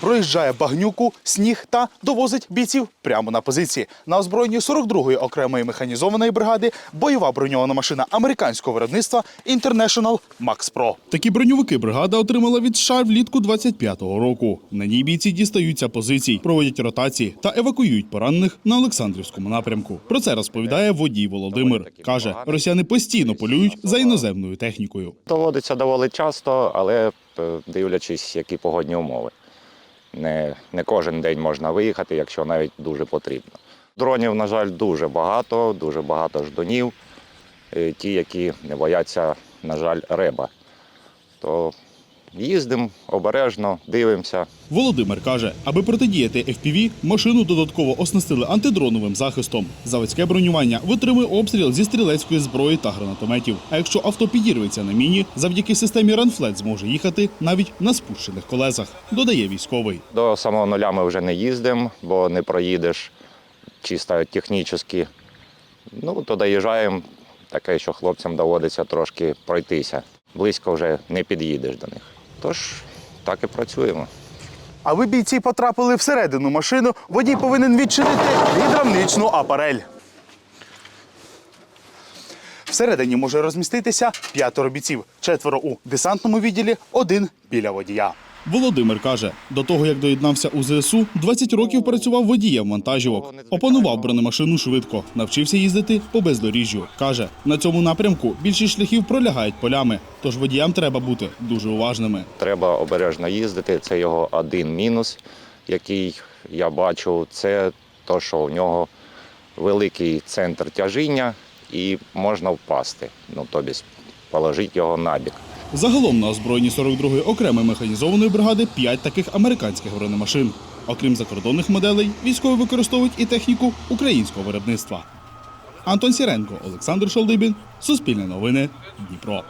проїжджає багнюку, сніг та довозить бійців прямо на позиції. На озброєнні 42-ї окремої механізованої бригади бойова броньована машина американського виробництва International Max Pro. Такі броньовики бригада отримала від США влітку 25-го року. На ній бійці дістаються позицій, проводять ротації та евакуюють поранених на Олександрівському напрямку. Про це розповідає водій Володимир. каже, росіяни постійно полюють за іноземною технікою. Доводиться доволі часто, але е, дивлячись, які погодні умови. Не, не кожен день можна виїхати, якщо навіть дуже потрібно. Дронів, на жаль, дуже багато, дуже багато ждунів. Е, Ті, які не бояться, на жаль, реба. То їздимо обережно, дивимося. Володимир каже, аби протидіяти FPV, машину додатково оснастили антидроновим захистом. Заводське бронювання витримує обстріл зі стрілецької зброї та гранатометів. А якщо авто підірветься на міні, завдяки системі Ранфлет зможе їхати навіть на спущених колесах, додає військовий. До самого нуля ми вже не їздимо, бо не проїдеш чисто технічно. Ну, то доїжджаємо, таке, що хлопцям доводиться трошки пройтися. Близько вже не під'їдеш до них. Тож так і працюємо. Аби бійці потрапили всередину машину, водій повинен відчинити гідравничну апарель. Всередині може розміститися п'ятеро бійців, четверо у десантному відділі, один біля водія. Володимир каже, до того як доєднався у ЗСУ, 20 років працював водієм вантажівок. Опанував бронемашину швидко, навчився їздити по бездоріжжю. Каже, на цьому напрямку більшість шляхів пролягають полями, тож водіям треба бути дуже уважними. Треба обережно їздити. Це його один мінус, який я бачу, це те, що у нього великий центр тяжіння і можна впасти. Ну, тобі положити його набік. Загалом на озброєнні 42-ї окремої механізованої бригади 5 таких американських бронемашин. Окрім закордонних моделей, військові використовують і техніку українського виробництва. Антон Сіренко, Олександр Шолдибін, Суспільне новини, Дніпро.